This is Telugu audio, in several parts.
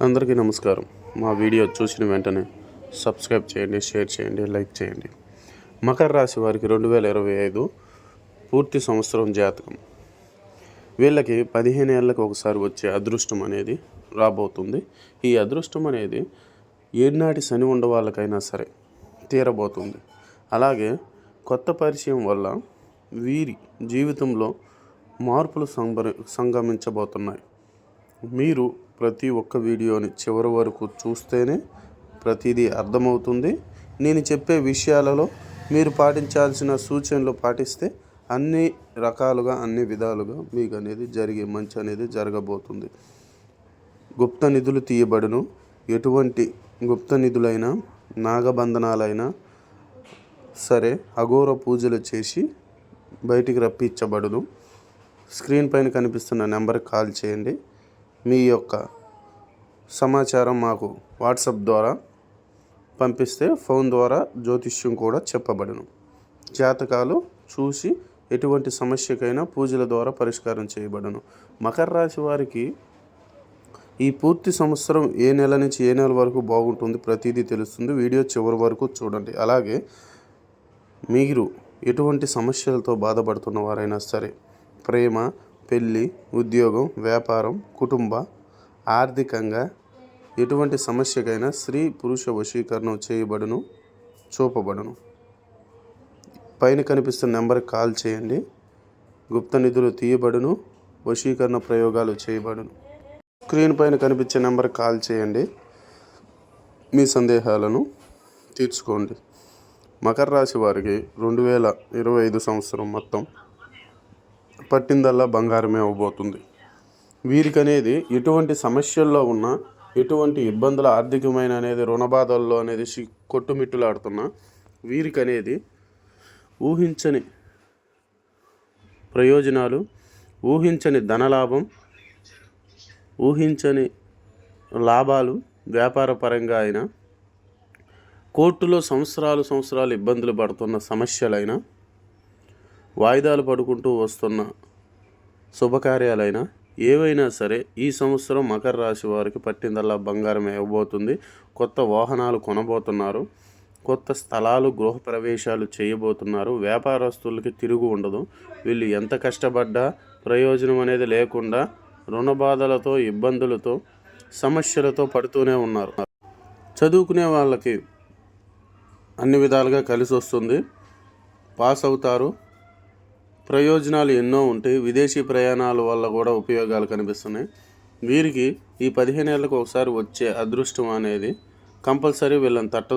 అందరికీ నమస్కారం. మా వీడియో చూసిన వెంటనే సబ్స్క్రైబ్ చేయండి షేర్ చేయండి లైక్ చేయండి. మకర రాశి వారికి రెండు వేల ఇరవై ఐదు పూర్తి సంవత్సరం జాతకం. వీళ్ళకి పదిహేను ఏళ్ళకి ఒకసారి వచ్చే అదృష్టం అనేది రాబోతుంది. ఈ అదృష్టం అనేది ఏనాటి శని ఉండ వాళ్ళకైనా సరే తీరబోతుంది. అలాగే కొత్త పరిచయం వల్ల వీరి జీవితంలో మార్పులు సంభర సంగమించబోతున్నాయి. మీరు ప్రతి ఒక్క వీడియోని చివరి వరకు చూస్తేనే ప్రతిదీ అర్థమవుతుంది. నేను చెప్పే విషయాలలో మీరు పాటించాల్సిన సూచనలు పాటిస్తే అన్ని రకాలుగా అన్ని విధాలుగా మీకు అనేది జరిగే మంచి అనేది జరగబోతుంది. గుప్త నిధులు తీయబడును. ఎటువంటి గుప్త నిధులైనా నాగబంధనాలైనా సరే అఘోర పూజలు చేసి బయటికి రప్పించబడును. స్క్రీన్ పైన కనిపిస్తున్న నెంబర్కి కాల్ చేయండి. మీ యొక్క సమాచారం మాకు వాట్సాప్ ద్వారా పంపిస్తే ఫోన్ ద్వారా జ్యోతిష్యం కూడా చెప్పబడును. జాతకాలు చూసి ఎటువంటి సమస్యకైనా పూజల ద్వారా పరిష్కారం చేయబడును. మకర రాశి వారికి ఈ పూర్తి సంవత్సరం ఏ నెల నుంచి ఏ నెల వరకు బాగుంటుంది ప్రతిదీ తెలుస్తుంది. వీడియో చివరి వరకు చూడండి. అలాగే మీరు ఎటువంటి సమస్యలతో బాధపడుతున్న వారైనా సరే ప్రేమ పెళ్ళి ఉద్యోగం వ్యాపారం కుటుంబ ఆర్థికంగా ఎటువంటి సమస్యకైనా స్త్రీ పురుష వశీకరణం చేయబడును చూపబడును. పైన కనిపిస్తున్న నెంబర్కి కాల్ చేయండి. గుప్త నిధులు తీయబడును వశీకరణ ప్రయోగాలు చేయబడును. స్క్రీన్ పైన కనిపించే నెంబర్ కాల్ చేయండి. మీ సందేహాలను తీర్చుకోండి. మకర రాశి వారికి రెండు వేల ఇరవై ఐదు సంవత్సరం మొత్తం పట్టిందల్లా బంగారమే అవబోతుంది. వీరికి అనేది ఎటువంటి సమస్యల్లో ఉన్నా ఎటువంటి ఇబ్బందుల ఆర్థికమైన అనేది రుణబాధల్లో అనేది సి- కొట్టుమిట్టులాడుతున్నా వీరికి అనేది ఊహించని ప్రయోజనాలు ఊహించని ధనలాభం ఊహించని లాభాలు వ్యాపార పరంగా అయినా కోర్టులో సంవత్సరాలు సంవత్సరాలు ఇబ్బందులు పడుతున్న సమస్యలైనా వాయిదాలు పడుకుంటూ వస్తున్న శుభకార్యాలైనా ఏవైనా సరే ఈ సంవత్సరం మకర రాశి వారికి పట్టిందల్లా బంగారం ఇవ్వబోతుంది కొత్త వాహనాలు కొనబోతున్నారు. కొత్త స్థలాలు గృహప్రవేశాలు చేయబోతున్నారు. వ్యాపారస్తులకి తిరుగు ఉండదు. వీళ్ళు ఎంత కష్టపడ్డా ప్రయోజనం అనేది లేకుండా రుణ బాధలతో ఇబ్బందులతో సమస్యలతో పడుతూనే ఉన్నారు. చదువుకునే వాళ్ళకి అన్ని విధాలుగా కలిసి వస్తుంది పాస్ అవుతారు. ప్రయోజనాలు ఎన్నో ఉంటాయి. విదేశీ ప్రయాణాల వల్ల కూడా ఉపయోగాలు కనిపిస్తున్నాయి. వీరికి ఈ పదిహేను ఏళ్ళకు ఒకసారి వచ్చే అదృష్టం అనేది కంపల్సరీ వీళ్ళని తట్ట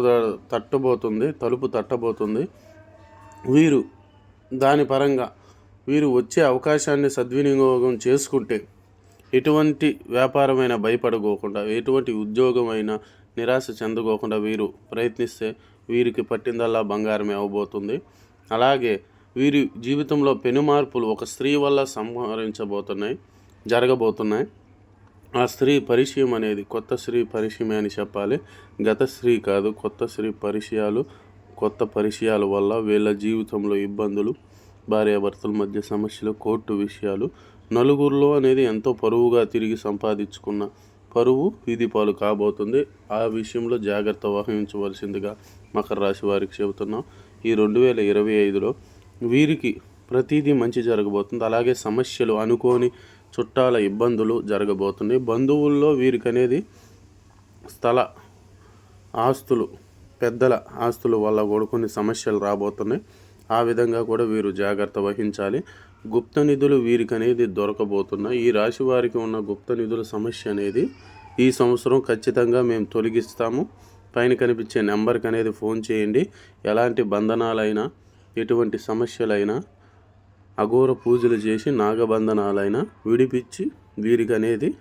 తట్టబోతుంది తలుపు తట్టబోతుంది. వీరు దాని పరంగా వీరు వచ్చే అవకాశాన్ని సద్వినియోగం చేసుకుంటే ఎటువంటి వ్యాపారమైనా భయపడకోకుండా ఎటువంటి ఉద్యోగమైనా నిరాశ చెందకోకుండా వీరు ప్రయత్నిస్తే వీరికి పట్టిందల్లా బంగారమే అవ్వబోతుంది అలాగే వీరి జీవితంలో పెను మార్పులు ఒక స్త్రీ వల్ల సంహరించబోతున్నాయి జరగబోతున్నాయి. ఆ స్త్రీ పరిచయం అనేది కొత్త స్త్రీ పరిచయమే అని చెప్పాలి. గత స్త్రీ కాదు కొత్త స్త్రీ పరిచయాలు కొత్త పరిచయాల వల్ల వీళ్ళ జీవితంలో ఇబ్బందులు భార్యాభర్తల మధ్య సమస్యలు కోర్టు విషయాలు. నలుగురిలో అనేది ఎంతో పరువుగా తిరిగి సంపాదించుకున్న పరువు వీధి పాలు కాబోతుంది. ఆ విషయంలో జాగ్రత్త వహించవలసిందిగా మకర రాశి వారికి చెబుతున్నాం. ఈ రెండు వేల ఇరవై ఐదులో వీరికి ప్రతిదీ మంచి జరగబోతుంది. అలాగే సమస్యలు అనుకోని చుట్టాల ఇబ్బందులు జరగబోతున్నాయి. బంధువుల్లో వీరికి అనేది స్థల ఆస్తులు పెద్దల ఆస్తుల వల్ల కూడా కొన్ని సమస్యలు రాబోతున్నాయి. ఆ విధంగా కూడా వీరు జాగ్రత్త వహించాలి. గుప్త నిధులు వీరికి అనేది దొరకబోతున్నాయి. ఈ రాశి వారికి ఉన్న గుప్త నిధుల సమస్య అనేది ఈ సంవత్సరం ఖచ్చితంగా మేము తొలగిస్తాము. పైన కనిపించే నెంబర్కి అనేది ఫోన్ చేయండి. ఎలాంటి బంధనాలైనా ఎటువంటి సమస్యలైనా అఘోర పూజలు చేసి నాగబంధనాలైనా విడిపించి వీరికి అనేది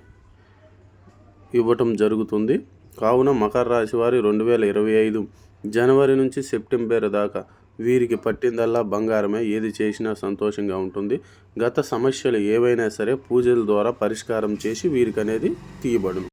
ఇవ్వటం జరుగుతుంది. కావున మకర రాశి వారి రెండు వేల ఇరవై ఐదు జనవరి నుంచి సెప్టెంబర్ దాకా వీరికి పట్టిందల్లా బంగారమే. ఏది చేసినా సంతోషంగా ఉంటుంది. గత సమస్యలు ఏవైనా సరే పూజల ద్వారా పరిష్కారం చేసి వీరికి అనేది తీయబడును.